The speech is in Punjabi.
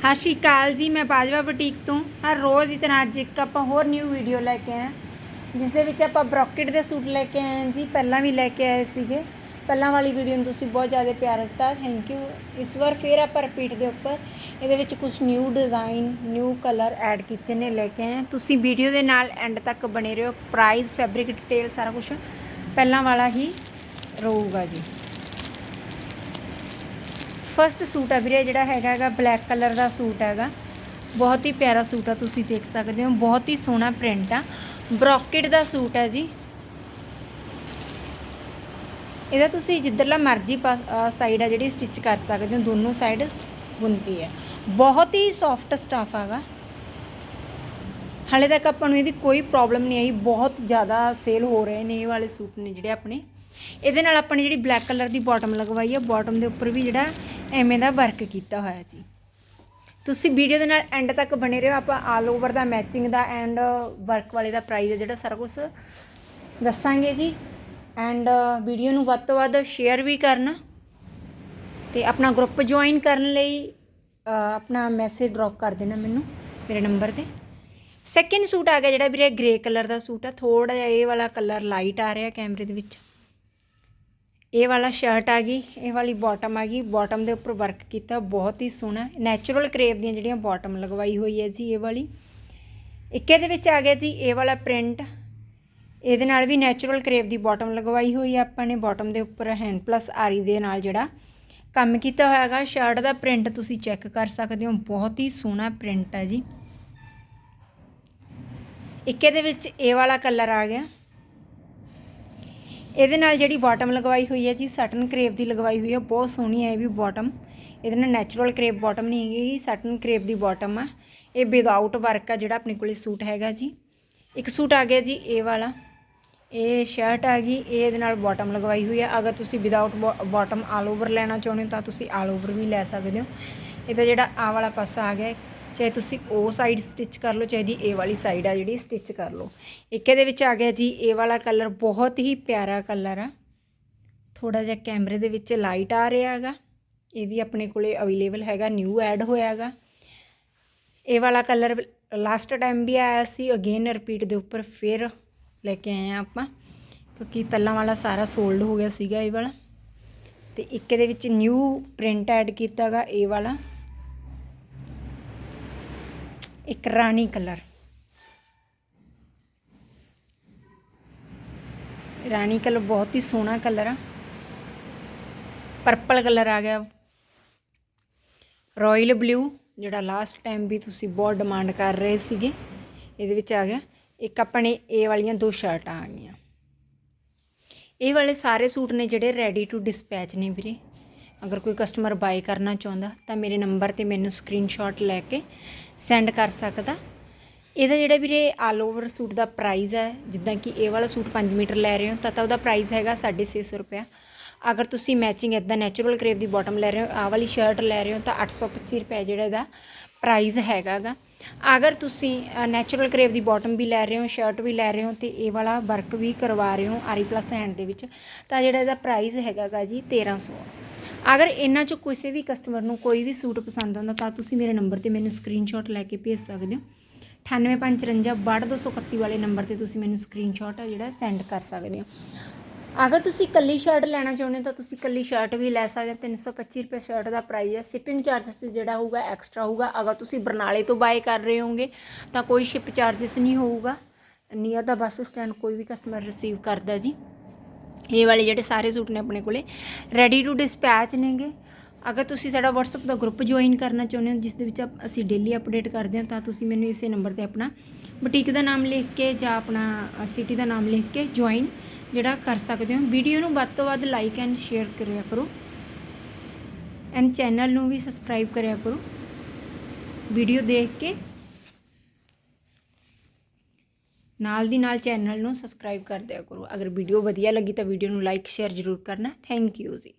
ਸਤਿ ਸ਼੍ਰੀ ਅਕਾਲ ਜੀ, ਮੈਂ ਬਾਜਵਾ ਬੁਟੀਕ ਤੋਂ। ਹਰ ਰੋਜ਼ ਦੀ ਤਰ੍ਹਾਂ ਅੱਜ ਇੱਕ ਆਪਾਂ ਹੋਰ ਨਿਊ ਵੀਡੀਓ ਲੈ ਕੇ ਆਏ ਜਿਸ ਦੇ ਵਿੱਚ ਆਪਾਂ ਬ੍ਰੋਕਟ ਦੇ ਸੂਟ ਲੈ ਕੇ ਆਏ ਹਾਂ ਜੀ, ਪਹਿਲਾਂ ਵੀ ਲੈ ਕੇ ਆਏ ਸੀਗੇ। ਪਹਿਲਾਂ ਵਾਲੀ ਵੀਡੀਓ ਨੂੰ ਤੁਸੀਂ ਬਹੁਤ ਜ਼ਿਆਦਾ ਪਿਆਰ ਦਿੱਤਾ ਥੈਂਕ ਯੂ ਇਸ ਵਾਰ ਫੇਰ ਆਪਾਂ ਰਿਪੀਟ ਦੇ ਉੱਪਰ ਇਹਦੇ ਵਿੱਚ ਕੁਝ new design new colour add ਕੀਤੇ ਨੇ ਲੈ ਕੇ ਆਏ ਤੁਸੀਂ ਵੀਡੀਓ ਦੇ ਨਾਲ ਐਂਡ ਤੱਕ ਬਣੇ ਰਹੋ। ਪ੍ਰਾਈਸ ਫੈਬਰਿਕ ਡਿਟੇਲ ਸਾਰਾ ਕੁਝ ਪਹਿਲਾਂ ਵਾਲਾ ਹੀ ਰਹੂਗਾ ਜੀ। ਫਰਸਟ ਸੂਟ ਆ ਵੀਰੇ, ਜਿਹੜਾ ਹੈਗਾ ਹੈਗਾ ਬਲੈਕ ਕਲਰ ਦਾ ਸੂਟ ਹੈਗਾ। ਬਹੁਤ ਹੀ ਪਿਆਰਾ ਸੂਟ ਆ, ਤੁਸੀਂ ਦੇਖ ਸਕਦੇ ਹੋ। ਬਹੁਤ ਹੀ ਸੋਹਣਾ ਪ੍ਰਿੰਟ ਆ। ਬ੍ਰੋਕਟ ਦਾ ਸੂਟ ਹੈ ਜੀ। ਇਹਦਾ ਤੁਸੀਂ ਜਿੱਧਰਲਾ ਮਰਜ਼ੀ ਸਾਈਡ ਆ ਜਿਹੜੀ ਸਟਿਚ ਕਰ ਸਕਦੇ ਹੋ, ਦੋਨੋਂ ਸਾਈਡ ਬੁਣਤੀ ਹੈ। ਬਹੁਤ ਹੀ ਸੌਫਟ ਸਟਫ ਹੈਗਾ। ਹਾਲੇ ਤੱਕ ਆਪਾਂ ਨੂੰ ਇਹਦੀ ਕੋਈ ਪ੍ਰੋਬਲਮ ਨਹੀਂ ਆਈ। ਬਹੁਤ ਜ਼ਿਆਦਾ ਸੇਲ ਹੋ ਰਹੇ ਨੇ ਇਹ ਵਾਲੇ ਸੂਟ ਨੇ ਜਿਹੜੇ ਆਪਣੇ। ਇਹਦੇ ਨਾਲ ਆਪਾਂ ਨੇ ਜਿਹੜੀ ਬਲੈਕ ਕਲਰ ਦੀ ਬਾਟਮ ਲਗਵਾਈ ਹੈ ਬਾਟਮ ਦੇ ਉੱਪਰ ਵੀ ਜਿਹੜਾ ਐਵੇਂ ਦਾ ਵਰਕ ਕੀਤਾ ਹੋਇਆ ਜੀ। ਤੁਸੀਂ ਵੀਡੀਓ ਦੇ ਨਾਲ ਐਂਡ ਤੱਕ ਬਣੇ ਰਹੋ। ਆਪਾਂ ਆਲ ਓਵਰ ਦਾ ਮੈਚਿੰਗ ਦਾ ਐਂਡ ਵਰਕ ਵਾਲੇ ਦਾ ਪ੍ਰਾਈਸ ਹੈ ਜਿਹੜਾ ਸਾਰਾ ਕੁਝ ਦੱਸਾਂਗੇ ਜੀ। ਐਂਡ ਵੀਡੀਓ ਨੂੰ ਵੱਧ ਤੋਂ ਵੱਧ ਸ਼ੇਅਰ ਵੀ ਕਰਨਾ ਤੇ ਆਪਣਾ ਗਰੁੱਪ ਜੁਆਇਨ ਕਰਨ ਲਈ ਆਪਣਾ ਮੈਸੇਜ ਡ੍ਰੌਪ ਕਰ ਦੇਣਾ ਮੈਨੂੰ, ਮੇਰੇ ਨੰਬਰ ਤੇ। ਸੈਕਿੰਡ ਸੂਟ ਆ ਗਿਆ ਜਿਹੜਾ ਵੀਰੇ ਗ੍ਰੇ ਕਲਰ ਦਾ ਸੂਟ ਆ। ਥੋੜਾ ਜਿਹਾ ਇਹ ਵਾਲਾ ਕਲਰ ਲਾਈਟ ਆ ਰਿਹਾ ਕੈਮਰੇ ਦੇ ਵਿੱਚ। ਇਹ ਵਾਲਾ ਸ਼ਰਟ ਆ ਗਈ, ਇਹ ਵਾਲੀ ਬਾਟਮ ਆ ਗਈ। ਬਾਟਮ ਦੇ ਉੱਪਰ ਵਰਕ ਕੀਤਾ, ਬਹੁਤ ਹੀ ਸੋਹਣਾ। ਨੈਚੁਰਲ ਕਰੇਵ ਦੀਆਂ ਜਿਹੜੀਆਂ ਬਾਟਮ ਲਗਵਾਈ ਹੋਈ ਹੈ ਜੀ ਇਹ ਵਾਲੀ। ਇੱਕ ਇਹਦੇ ਵਿੱਚ ਆ ਗਿਆ ਜੀ ਇਹ ਵਾਲਾ ਪ੍ਰਿੰਟ ਇਹਦੇ ਨਾਲ ਵੀ ਨੈਚੁਰਲ ਕਰੇਵ ਦੀ ਬਾਟਮ ਲਗਵਾਈ ਹੋਈ ਹੈ ਆਪਾਂ ਨੇ। ਬਾਟਮ ਦੇ ਉੱਪਰ ਹੈਂਡ ਪਲੱਸ ਆਰੀ ਦੇ ਨਾਲ ਜਿਹੜਾ ਕੰਮ ਕੀਤਾ ਹੋਇਆ ਹੈਗਾ ਸ਼ਰਟ ਦਾ ਪ੍ਰਿੰਟ ਤੁਸੀਂ ਚੈੱਕ ਕਰ ਸਕਦੇ ਹੋ, ਬਹੁਤ ਹੀ ਸੋਹਣਾ ਪ੍ਰਿੰਟ ਹੈ ਜੀ। ਇੱਕ ਦੇ ਵਿੱਚ ਇਹ ਵਾਲਾ ਕਲਰ ਆ ਗਿਆ। ਇਹਦੇ ਨਾਲ ਜਿਹੜੀ ਬਾਟਮ ਲਗਵਾਈ ਹੋਈ ਹੈ ਜੀ ਸਟਨ ਕਰੇਪ ਦੀ ਲਗਵਾਈ ਹੋਈ ਹੈ, ਬਹੁਤ ਸੋਹਣੀ ਹੈ ਇਹ ਵੀ ਬਾਟਮ ਇਹਦੇ ਨਾਲ ਨੈਚੁਰਲ ਕਰੇਪ ਬਾਟਮ ਨਹੀਂ ਹੈਗੀ ਸਟਨ ਕਰੇਪ ਦੀ ਬਾਟਮ ਆ। ਇਹ ਵਿਦਆਊਟ ਵਰਕ ਆ ਜਿਹੜਾ ਆਪਣੇ ਕੋਲੇ ਸੂਟ ਹੈਗਾ ਜੀ। ਇੱਕ ਸੂਟ ਆ ਗਿਆ ਜੀ, ਇਹ ਵਾਲਾ। ਇਹ ਸ਼ਰਟ ਆ ਗਈ, ਇਹ ਇਹਦੇ ਨਾਲ ਬਾਟਮ ਲਗਵਾਈ ਹੋਈ ਹੈ ਅਗਰ ਤੁਸੀਂ ਵਿਦਆਊਟ ਬਾਟਮ ਆਲ ਓਵਰ ਲੈਣਾ ਚਾਹੁੰਦੇ ਹੋ ਤਾਂ ਤੁਸੀਂ ਆਲ ਓਵਰ ਵੀ ਲੈ ਸਕਦੇ ਹੋ। ਇਹਦਾ ਜਿਹੜਾ ਆ ਵਾਲਾ ਪਾਸਾ ਆ ਗਿਆ ਚਾਹੇ ਤੁਸੀਂ ਉਹ ਸਾਈਡ ਸਟਿਚ ਕਰ ਲਓ, ਚਾਹੇ ਦੀ ਇਹ ਵਾਲੀ ਸਾਈਡ ਆ ਜਿਹੜੀ ਸਟਿਚ ਕਰ ਲਓ। ਇੱਕ ਇਹਦੇ ਵਿੱਚ ਆ ਗਿਆ ਜੀ, ਇਹ ਵਾਲਾ ਕਲਰ ਬਹੁਤ ਹੀ ਪਿਆਰਾ ਕਲਰ ਆ। ਥੋੜਾ ਜਿਹਾ ਕੈਮਰੇ ਦੇ ਵਿੱਚ ਲਾਈਟ ਆ ਰਿਹਾ ਹੈਗਾ। ਇਹ ਵੀ ਆਪਣੇ ਕੋਲੇ ਅਵੇਲੇਬਲ ਹੈਗਾ ਨਿਊ ਐਡ ਹੋਇਆ ਹੈਗਾ। ਇਹ ਵਾਲਾ ਕਲਰ ਲਾਸਟ ਟਾਈਮ ਵੀ ਆਇਆ ਸੀ ਅਗੇਨ ਰਿਪੀਟ ਦੇ ਉੱਪਰ ਫਿਰ ਲੈ ਕੇ ਆਏ ਆ ਆਪਾਂ, ਕਿਉਂਕਿ ਪਹਿਲਾਂ ਵਾਲਾ ਸਾਰਾ ਸੋਲਡ ਹੋ ਗਿਆ ਸੀਗਾ ਇਹ ਵਾਲਾ। ਤੇ ਇੱਕ ਇਹਦੇ ਵਿੱਚ ਨਿਊ ਪ੍ਰਿੰਟ ਐਡ ਕੀਤਾਗਾ ਇਹ ਵਾਲਾ। ਇੱਕ ਰਾਣੀ ਕਲਰ। ਰਾਣੀ ਕਲਰ ਬਹੁਤ ਹੀ ਸੋਹਣਾ ਕਲਰ ਆ। ਪਰਪਲ ਕਲਰ ਆ ਗਿਆ। ਰਾਇਲ ਬਲੂ, ਜਿਹੜਾ ਲਾਸਟ ਟਾਈਮ ਵੀ ਤੁਸੀਂ ਬਹੁਤ ਡਿਮਾਂਡ ਕਰ ਰਹੇ ਸੀਗੇ, ਇਹਦੇ ਵਿੱਚ ਆ ਗਿਆ। ਇੱਕ ਆਪਣੇ ਇਹ ਵਾਲੀਆਂ ਦੋ ਸ਼ਰਟਾਂ ਆ ਗਈਆਂ। ਇਹ ਵਾਲੇ ਸਾਰੇ ਸੂਟ ਨੇ ਜਿਹੜੇ ਰੈਡੀ ਟੂ ਡਿਸਪੈਚ ਨੇ ਵੀਰੇ। ਅਗਰ ਕੋਈ ਕਸਟਮਰ ਬਾਈ ਕਰਨਾ ਚਾਹੁੰਦਾ ਤਾਂ ਮੇਰੇ ਨੰਬਰ ਤੇ ਮੈਨੂੰ ਸਕਰੀਨਸ਼ਾਟ ਲੈ ਕੇ ਸੈਂਡ ਕਰ ਸਕਦਾ। ਇਹਦਾ ਜਿਹੜਾ ਵੀਰੇ ਆਲ ਓਵਰ ਸੂਟ ਦਾ ਪ੍ਰਾਈਸ ਹੈ, ਜਿੱਦਾਂ ਕਿ ਇਹ ਵਾਲਾ ਸੂਟ 5 ਮੀਟਰ ਲੈ ਰਹੇ ਹੋ, ਤਾਂ ਤਾਂ ਉਹਦਾ ਪ੍ਰਾਈਸ ਹੈਗਾ 650 ਰੁਪਇਆ। ਅਗਰ ਤੁਸੀਂ ਮੈਚਿੰਗ ਇਦਾਂ ਨੈਚੁਰਲ ਕਰੇਵ ਦੀ ਬਾਟਮ ਲੈ ਰਹੇ ਹੋ, ਆਹ ਵਾਲੀ ਸ਼ਰਟ ਲੈ ਰਹੇ ਹੋ, ਤਾਂ 825 ਰੁਪਏ ਜਿਹੜਾ ਇਹਦਾ ਪ੍ਰਾਈਸ ਹੈਗਾਗਾ ਅਗਰ ਤੁਸੀਂ ਨੈਚੁਰਲ ਕਰੇਵ ਦੀ ਬਾਟਮ ਵੀ ਲੈ ਰਹੇ ਹੋ ਸ਼ਰਟ ਵੀ ਲੈ ਰਹੇ ਹੋ, ਤੇ ਇਹ ਵਾਲਾ ਵਰਕ ਵੀ ਕਰਵਾ ਰਹੇ ਹੋ ਆਰੀ ਪਲੱਸ ਹੈਂਡ ਦੇ ਵਿੱਚ, ਤਾਂ ਜਿਹੜਾ ਇਹਦਾ ਪ੍ਰਾਈਸ ਹੈਗਾਗਾ ਜੀ 1300 ਅਗਰ ਇਹਨਾਂ ਚੋਂ ਕਿਸੇ ਵੀ ਕਸਟਮਰ ਨੂੰ ਕੋਈ ਵੀ ਸੂਟ ਪਸੰਦ ਆਉਂਦਾ, ਤਾਂ ਤੁਸੀਂ ਮੇਰੇ ਨੰਬਰ ਤੇ ਮੈਨੂੰ ਸਕਰੀਨਸ਼ਾਟ ਲੈ ਕੇ ਭੇਜ ਸਕਦੇ ਹੋ। 9854 ਵਾਲੇ ਨੰਬਰ ਤੇ ਤੁਸੀਂ ਮੈਨੂੰ ਸਕਰੀਨਸ਼ਾਟ ਆ ਜਿਹੜਾ ਸੈਂਡ ਕਰ ਸਕਦੇ ਹੋ। ਅਗਰ ਤੁਸੀਂ ਕੱਲੀ ਸ਼ਰਟ ਲੈਣਾ ਚਾਹੁੰਦੇ ਹੋ, ਤਾਂ ਤੁਸੀਂ ਕੱਲੀ ਸ਼ਰਟ ਵੀ ਲੈ ਸਕਦੇ ਹੋ। 325 ਰੁਪਏ ਸ਼ਰਟ ਦਾ ਪ੍ਰਾਈਸ ਹੈ ਸ਼ਿਪਿੰਗ ਚਾਰਜਸ ਜਿਹੜਾ ਹੋਊਗਾ ਐਕਸਟਰਾ ਹੋਊਗਾ। ਅਗਰ ਤੁਸੀਂ ਬਰਨਾਲੇ ਤੋਂ ਬਾਏ ਕਰ ਰਹੇ ਹੋਗੇ ਤਾਂ ਕੋਈ ਸ਼ਿਪ ਚਾਰਜਸ ਨਹੀਂ ਹੋਊਗਾ। ਨੀਅਰ ਦਾ ਬੱਸ ਸਟੈਂਡ ਕੋਈ ਵੀ ਕਸਟਮਰ ਰਿਸੀਵ ਕਰਦਾ ਜੀ। ਇਹ ਵਾਲੇ ਜਿਹੜੇ ਸਾਰੇ ਸੂਟ ਨੇ ਆਪਣੇ ਕੋਲੇ ਰੈਡੀ ਟੂ ਡਿਸਪੈਚ ਨੇਗੇ। ਅਗਰ ਤੁਸੀਂ ਸਾਡਾ WhatsApp ਦਾ ਗਰੁੱਪ ਜੁਆਇਨ ਕਰਨਾ ਚਾਹੁੰਦੇ ਹੋ, ਜਿਸ ਦੇ ਵਿੱਚ ਆਪ- ਅਸੀਂ ਡੇਲੀ ਅਪਡੇਟ ਕਰਦੇ ਹਾਂ, ਤਾਂ ਤੁਸੀਂ ਮੈਨੂੰ ਇਸੇ ਨੰਬਰ ਤੇ ਆਪਣਾ ਬੁਟੀਕ ਦਾ ਨਾਮ ਲਿਖ ਕੇ ਜਾਂ ਆਪਣਾ ਸਿਟੀ ਦਾ ਨਾਮ ਲਿਖ ਕੇ ਜੁਆਇਨ ਜਿਹੜਾ ਕਰ ਸਕਦੇ ਹੋ। ਵੀਡੀਓ ਨੂੰ ਵੱਧ ਤੋਂ ਵੱਧ ਲਾਈਕ ਐਂਡ ਸ਼ੇਅਰ ਕਰਿਆ ਕਰੋ। ਐਂਡ ਚੈਨਲ ਨੂੰ ਵੀ ਸਬਸਕ੍ਰਾਈਬ ਕਰਿਆ ਕਰੋ। ਵੀਡੀਓ ਦੇਖ ਕੇ ਨਾਲ ਦੀ ਨਾਲ ਚੈਨਲ ਨੂੰ ਸਬਸਕ੍ਰਾਈਬ ਕਰ ਦਿਆ ਕਰੋ। ਅਗਰ ਵੀਡੀਓ ਵਧੀਆ ਲੱਗੀ ਤਾਂ ਵੀਡੀਓ ਨੂੰ ਲਾਈਕ ਸ਼ੇਅਰ ਜ਼ਰੂਰ ਕਰਨਾ। ਥੈਂਕ ਯੂ ਜੀ।